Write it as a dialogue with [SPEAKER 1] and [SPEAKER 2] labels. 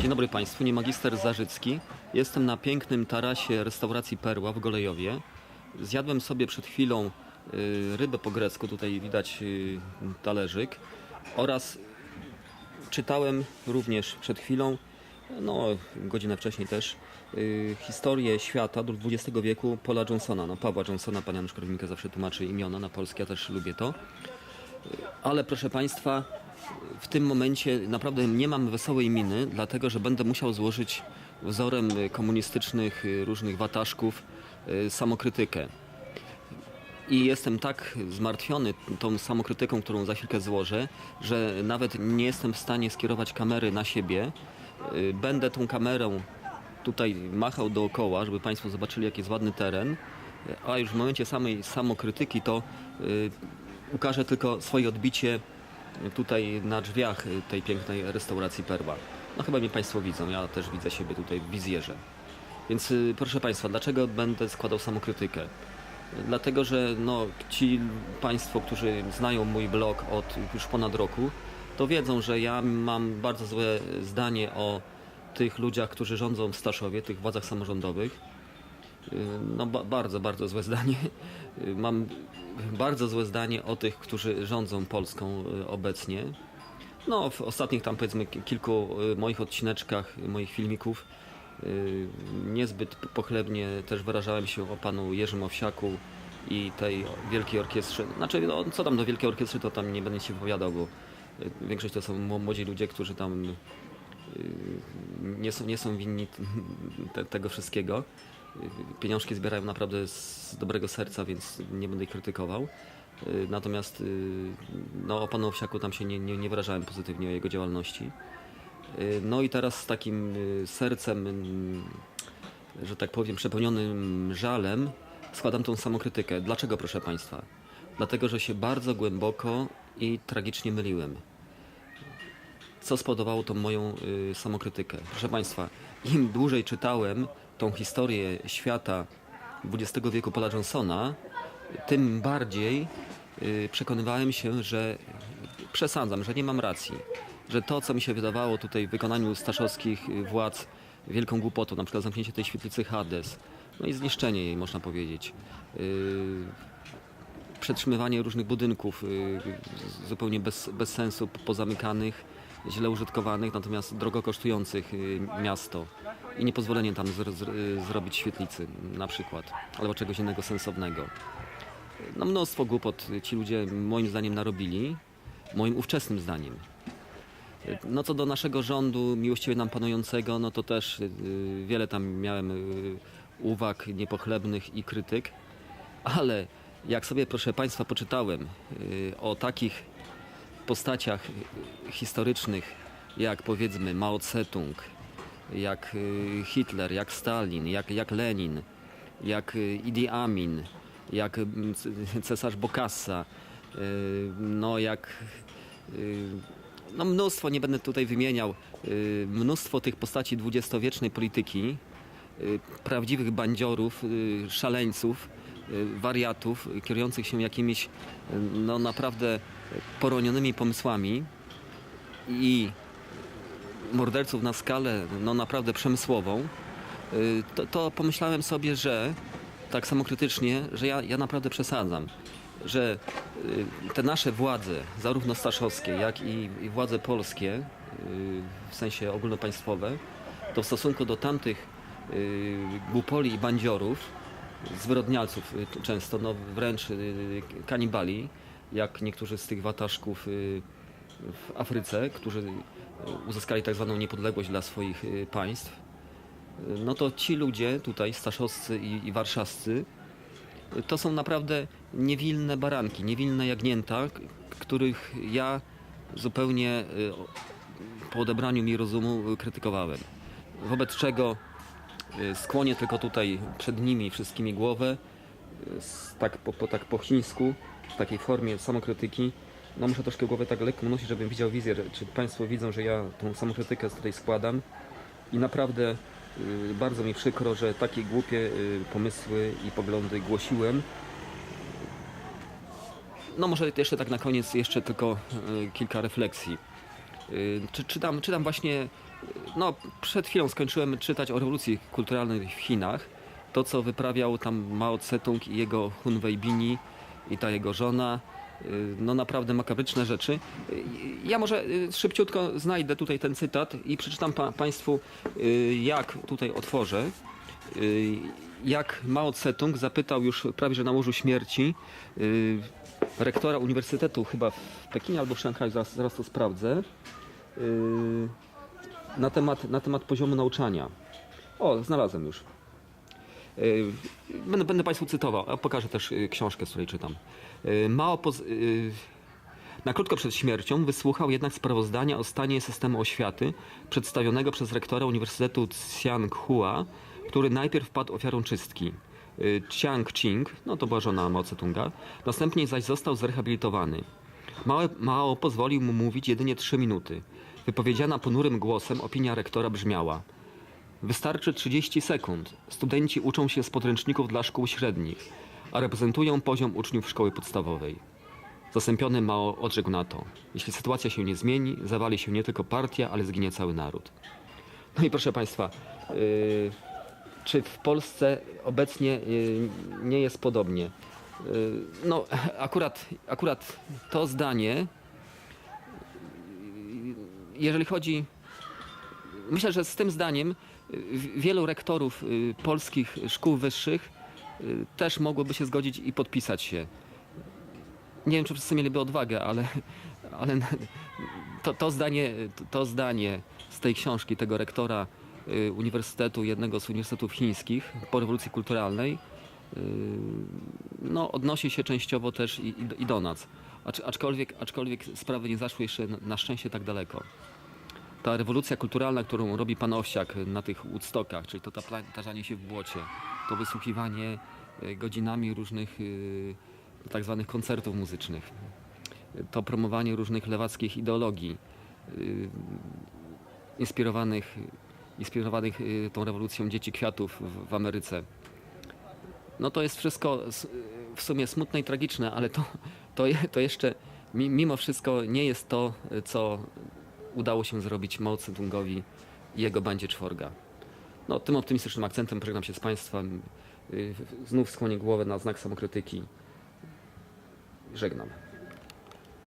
[SPEAKER 1] Dzień dobry Państwu, nie magister Zarzycki. Jestem na pięknym tarasie restauracji Perła w Golejowie. Zjadłem sobie przed chwilą y, rybę po grecku, tutaj widać y, talerzyk oraz czytałem również przed chwilą, no godzinę wcześniej też, y, historię świata do XX wieku Paula Johnsona, no Pawła Johnsona, pan Janusz Korwinka zawsze tłumaczy imiona na polskie, ja też lubię to. Ale proszę Państwa, w tym momencie naprawdę nie mam wesołej miny, dlatego że będę musiał złożyć wzorem komunistycznych y, różnych wataszków y, samokrytykę. I jestem tak zmartwiony tą samokrytyką, którą za chwilkę złożę, że nawet nie jestem w stanie skierować kamery na siebie. Y, Będę tą kamerą tutaj machał dookoła, żeby Państwo zobaczyli, jaki jest ładny teren. A już w momencie samej samokrytyki to ukażę tylko swoje odbicie tutaj na drzwiach tej pięknej restauracji Perła. No chyba mnie Państwo widzą, ja też widzę siebie tutaj w wizjerze. Więc y, proszę Państwa, dlaczego będę składał samokrytykę? Dlatego, że no, ci Państwo, którzy znają mój blog od już ponad roku, to wiedzą, że ja mam bardzo złe zdanie o tych ludziach, którzy rządzą w Staszowie, tych władzach samorządowych. Y, No ba bardzo, bardzo złe zdanie. Mam bardzo złe zdanie o tych, którzy rządzą Polską y, obecnie. No, w ostatnich tam powiedzmy ki- kilku y, moich odcineczkach, moich filmików y, niezbyt pochlebnie też wyrażałem się o panu Jerzym Owsiaku i tej wielkiej orkiestrze. Znaczy, no, co tam do wielkiej orkiestry, to tam nie będę się wypowiadał, bo większość to są mł- młodzi ludzie, którzy tam nie są, nie są winni te, tego wszystkiego. Pieniążki zbierają naprawdę z dobrego serca, więc nie będę ich krytykował. Y, Natomiast y, no, o panu Owsiaku tam się nie, nie, nie wyrażałem pozytywnie o jego działalności. Y, No i teraz z takim sercem, mm, że tak powiem, przepełnionym żalem składam tą samokrytykę. Dlaczego, proszę Państwa? Dlatego, że się bardzo głęboko i tragicznie myliłem co spowodowało tą moją samokrytykę. Proszę Państwa, im dłużej czytałem tą historię świata XX wieku Paula Johnsona, tym bardziej y, przekonywałem się, że przesadzam, że nie mam racji. Że to, co mi się wydawało tutaj w wykonaniu staszowskich władz wielką głupotą, na przykład zamknięcie tej świetlicy Hades, no i zniszczenie jej, można powiedzieć. Y, przetrzymywanie różnych budynków y, zupełnie bez, bez sensu, pozamykanych, źle użytkowanych, natomiast drogo kosztujących y, miasto i niepozwolenie tam zr, zr, zrobić świetlicy na przykład, albo czegoś innego sensownego. No mnóstwo głupot ci ludzie moim zdaniem narobili, moim ówczesnym zdaniem. No co do naszego rządu miłościwie nam panującego, no to też y, wiele tam miałem y, uwag niepochlebnych i krytyk, ale jak sobie, proszę Państwa, poczytałem o takich postaciach y, historycznych, jak powiedzmy Mao Tse-tung, jak y, Hitler, jak Stalin, jak, jak Lenin, jak y, Idi Amin, jak c- cesarz Bokassa, y, no jak y, no mnóstwo, nie będę tutaj wymieniał, y, mnóstwo tych postaci dwudziestowiecznej polityki, y, prawdziwych bandziorów, y, szaleńców, y, wariatów, y, kierujących się jakimiś y, no naprawdę poronionymi pomysłami i morderców na skalę no naprawdę przemysłową, y, to, to pomyślałem sobie, że tak samokrytycznie, że ja, ja naprawdę przesadzam, że te nasze władze, zarówno staszowskie, jak i, i władze polskie, w sensie ogólnopaństwowe, to w stosunku do tamtych głupoli i bandziorów, zwyrodnialców y, często, no wręcz y, kanibali, jak niektórzy z tych wataszków y, w Afryce, którzy uzyskali tak zwaną niepodległość dla swoich państw, no to ci ludzie tutaj, staszowscy i, warszawscy, to są naprawdę niewinne baranki, niewinne jagnięta, których ja zupełnie po odebraniu mi rozumu krytykowałem. Wobec czego skłonię tylko tutaj przed nimi wszystkimi głowę, y, tak, po, po, tak po chińsku, w takiej formie samokrytyki. No muszę troszkę głowę tak lekko nosić, żebym widział wizję, czy Państwo widzą, że ja tą samokrytykę tutaj składam. I naprawdę y, bardzo mi przykro, że takie głupie y, pomysły i poglądy głosiłem. No może jeszcze tak na koniec jeszcze tylko y, kilka refleksji. Czy, czytam, czytam właśnie, y, no przed chwilą skończyłem czytać o rewolucji kulturalnej w Chinach. To, co wyprawiał tam Mao Tse-tung i jego Hun Wei-bini i ta jego żona. Y, No naprawdę makabryczne rzeczy. Y, Ja może szybciutko znajdę tutaj ten cytat i przeczytam pa, Państwu, jak tutaj otworzę. Jak Mao Tse-tung zapytał już prawie że na łożu śmierci rektora uniwersytetu chyba w Pekinie albo w Szanghaju, zaraz, zaraz to sprawdzę, na temat, na temat poziomu nauczania. O, znalazłem już. Y, Będę, będę Państwu cytował, pokażę też y, książkę, z której czytam. Y, Mao poz, na krótko przed śmiercią wysłuchał jednak sprawozdania o stanie systemu oświaty przedstawionego przez rektora Uniwersytetu Tsianghua, który najpierw padł ofiarą czystki. Chiang Ching, no to była żona Mao Tse-tunga, następnie zaś został zrehabilitowany. Mao pozwolił mu mówić jedynie trzy minuty. Wypowiedziana ponurym głosem opinia rektora brzmiała Wystarczy 30 sekund. Studenci uczą się z podręczników dla szkół średnich, a reprezentują poziom uczniów szkoły podstawowej. Zasępiony Mao odrzekł na to. Jeśli sytuacja się nie zmieni, zawali się nie tylko partia, ale zginie cały naród. No i proszę Państwa, yy, czy w Polsce obecnie yy, nie jest podobnie? Yy, no akurat, akurat to zdanie, jeżeli chodzi Myślę, że z tym zdaniem y, wielu rektorów y, polskich szkół wyższych y, też mogłoby się zgodzić i podpisać się. Nie wiem, czy wszyscy mieliby odwagę, ale, ale to, to, zdanie, to, zdanie z tej książki tego rektora uniwersytetu, jednego z uniwersytetów chińskich po rewolucji kulturalnej, no, odnosi się częściowo też i, i, do- nas. Acz, aczkolwiek, aczkolwiek sprawy nie zaszły jeszcze na szczęście tak daleko ta rewolucja kulturalna, którą robi pan Owsiak na tych Woodstockach, czyli to tarzanie się w błocie, to wysłuchiwanie e, godzinami różnych y, tak zwanych koncertów muzycznych, to promowanie różnych lewackich ideologii y, inspirowanych, inspirowanych y, tą rewolucją dzieci kwiatów w, Ameryce. No to jest wszystko w sumie smutne i tragiczne, ale to, to, to jeszcze mi- mimo wszystko nie jest to, co udało się zrobić Mao Tse-tungowi i jego bandzie czworga. No, tym optymistycznym akcentem żegnam się z Państwem. Y, Znów skłonię głowę na znak samokrytyki. Żegnam.